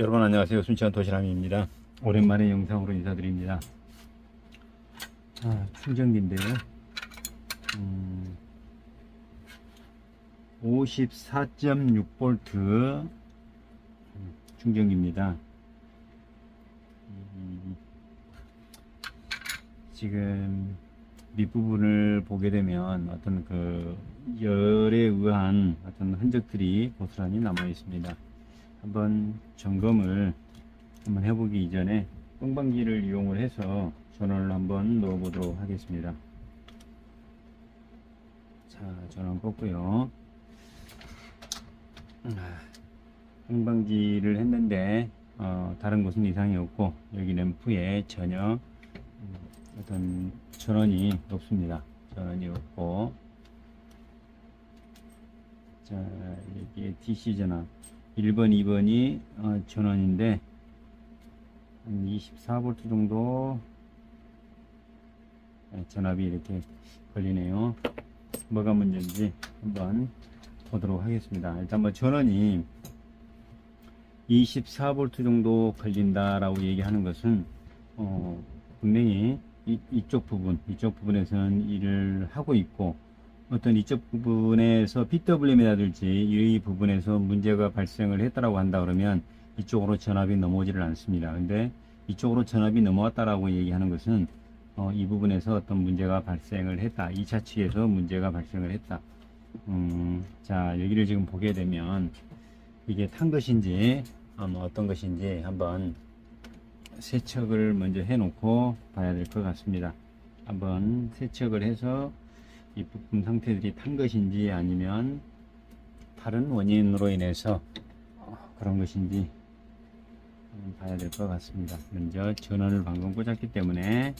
여러분 안녕하세요. 순치한 도시락입니다. 오랜만에 영상으로 인사드립니다. 아, 충전기인데요. 음, 54.6V 음, 충전기입니다. 음, 지금 밑부분을 보게 되면 어떤 그 열에 의한 어떤 흔적들이 고스란히 남아 있습니다. 한번 점검을 한번 해보기 이전에 뻥방기를 이용을 해서 전원을 한번 넣어 보도록 하겠습니다. 자, 전원 껐고요. 아, 뻥방기를 했는데 어, 다른 곳은 이상이 없고 여기 램프에 전혀 음, 어떤 전원이 없습니다. 전원이 없고 자 여기에 DC 전원 1번, 2번이 어, 전원인데 한 24V 정도 네, 전압이 이렇게 걸리네요. 뭐가 문제인지 한번 보도록 하겠습니다. 일단 뭐 전원이 24V 정도 걸린다라고 얘기하는 것은 어, 분명히 이, 이쪽 부분, 이쪽 부분에서는 일을 하고 있고 어떤 이쪽 부분에서 PWM이라든지 이 부분에서 문제가 발생을 했다라고 한다 그러면 이쪽으로 전압이 넘어오지를 않습니다. 근데 이쪽으로 전압이 넘어왔다라고 얘기하는 것은 어, 이 부분에서 어떤 문제가 발생을 했다. 2차 측에서 문제가 발생을 했다. 음, 자, 여기를 지금 보게 되면 이게 탄 것인지 어떤 것인지 한번 세척을 먼저 해 놓고 봐야 될 것 같습니다. 한번 세척을 해서 이 부품 상태들이 탄 것인지 아니면 다른 원인으로 인해서 어, 그런 것인지 봐야 될 것 같습니다. 먼저 전원을 방금 꽂았기 때문에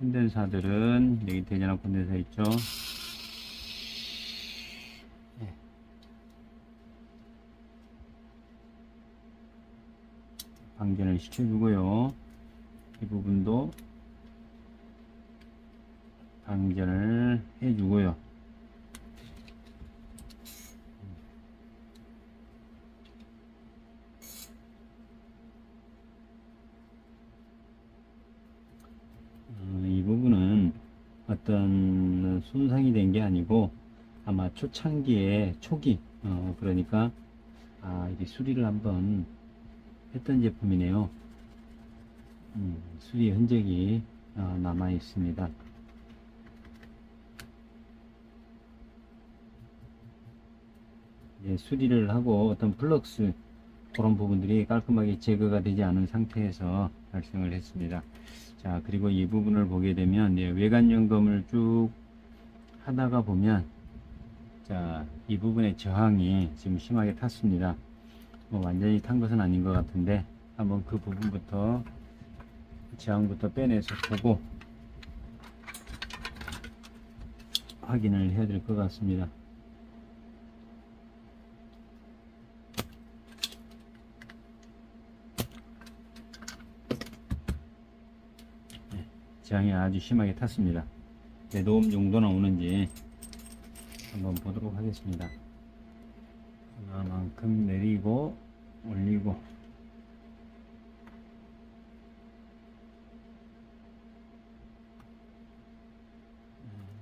콘덴사들은 여기 대전압 콘덴사 있죠. 네. 방전을 시켜주고요. 이 부분도 방전을 해주고요. 어, 이 부분은 어떤 손상이 된 게 아니고 아마 초창기에 초기 어, 그러니까 아 이게 수리를 한번 했던 제품이네요. 음, 수리 흔적이 어, 남아 있습니다. 이제 수리를 하고 어떤 플럭스 그런 부분들이 깔끔하게 제거가 되지 않은 상태에서 발생을 했습니다. 자 그리고 이 부분을 보게 되면 예, 외관 점검을 쭉 하다가 보면 자 이 부분의 저항이 지금 심하게 탔습니다. 뭐 완전히 탄 것은 아닌 것 같은데 한번 그 부분부터 저항부터 빼내서 보고 확인을 해야 될 것 같습니다. 저항이 아주 심하게 탔습니다. 내도움 정도나 오는지 한번 보도록 하겠습니다. 얼마만큼 내리고 올리고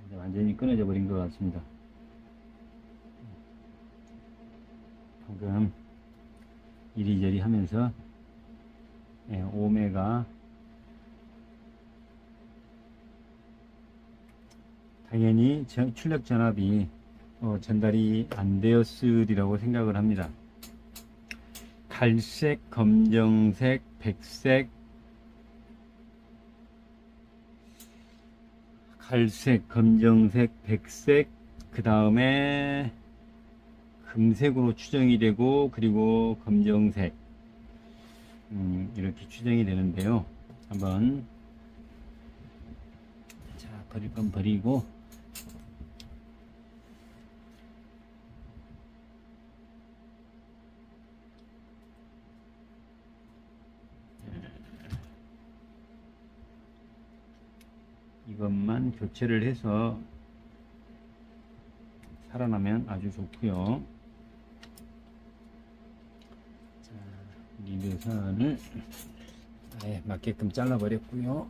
이제 완전히 끊어져 버린 것 같습니다. 방금 이리저리 하면서 예, 오메가 당연히 전- 출력 전압이 어, 전달이 안 되었으리라고 생각을 합니다. 갈색, 검정색, 백색, 갈색, 검정색, 백색, 그 다음에 금색으로 추정이 되고 그리고 검정색 음, 이렇게 추정이 되는데요. 한번 자 버릴 건 버리고 이것만 교체를 해서 살아나면 아주 좋고요. 자, 리드선을 아예 맞게끔 잘라버렸고요.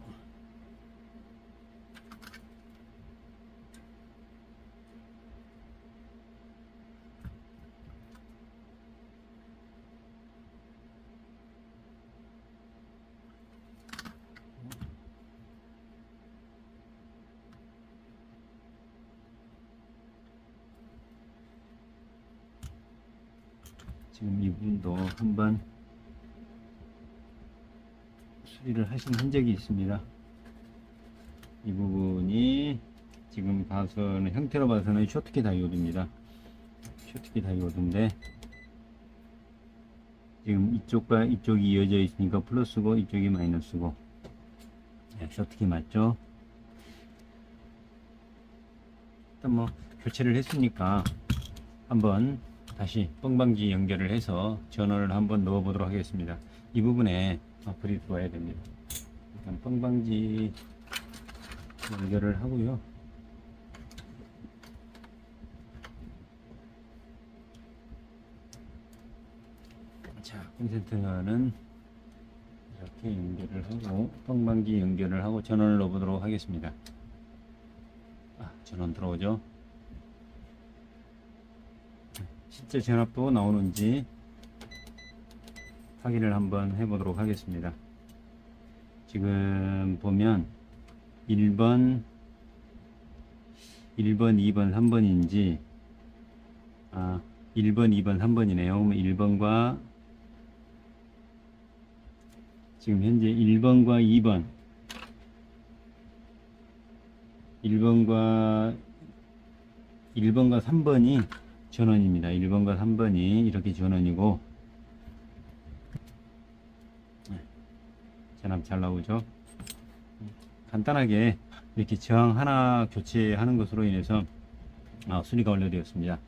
지금 이분도 한번 수리를 하신 흔적이 있습니다. 이 부분이 지금 봐서는 형태로 봐서는 쇼트키 다이오드입니다. 쇼트키 다이오드인데 지금 이쪽과 이쪽이 이어져 있으니까 플러스고 이쪽이 마이너스고 네, 쇼트키 맞죠? 일단 뭐 교체를 했으니까 한번 다시 뻥방지 연결을 해서 전원을 한번 넣어 보도록 하겠습니다. 이 부분에 어, 불이 들어와야 됩니다. 일단 뻥방지 연결을 하고요. 자, 콘센트는 이렇게 연결을 하고 뻥방지 연결을 하고 전원을 넣어 보도록 하겠습니다. 아, 전원 들어오죠? 실제 전압도 나오는지 확인을 한번 해보도록 하겠습니다. 지금 보면 1번, 1번, 2번, 3번인지 아, 1번, 2번, 3번이네요. 1번과 지금 현재 1번과 2번 1번과 1번과 3번이 전원입니다. 1번과 3번이 이렇게 전원이고 네, 전압 잘 나오죠. 간단하게 이렇게 저항 하나 교체하는 것으로 인해서 아, 순위가 완료되었습니다.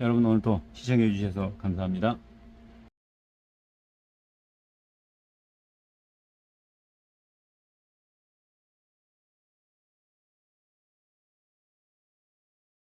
여러분 오늘도 시청해 주셔서 감사합니다.